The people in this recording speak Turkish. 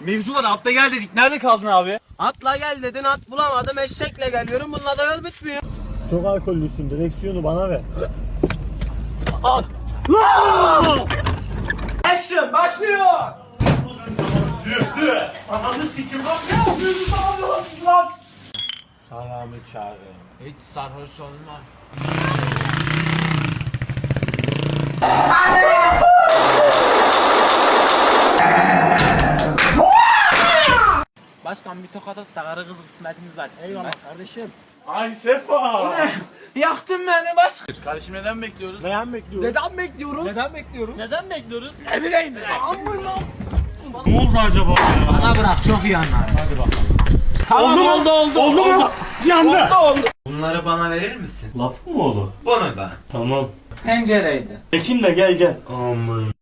Mevzu var atla gel dedik. Nerede kaldın abi? Atla gel dedin at bulamadım eşekle geliyorum bununla da yol bitmiyor. Çok alkollüsün. Direksiyonu bana ver. Action başlıyor. Salamı çağırın. Hiç sarhoş olmam. Başkan bir tokat at da karı kız kısmetimiz açsın. Eyvallah kardeşim. Ay Sefa. Yaktın beni başkan. Kardeşim neden bekliyoruz? Neden bekliyoruz? Neden bekliyoruz? Neden bekliyoruz? Neden bekliyoruz? Ne bileyim ben. Ne oldu acaba ya? Bana bırak çok iyi anlar. oldu mu? Oldu oldu. Oldu mu? Yandı. Bunları bana verir misin? Laf mı oldu? Bunu da. Tamam. Pencereydi. Ekinle gel gel. Aman.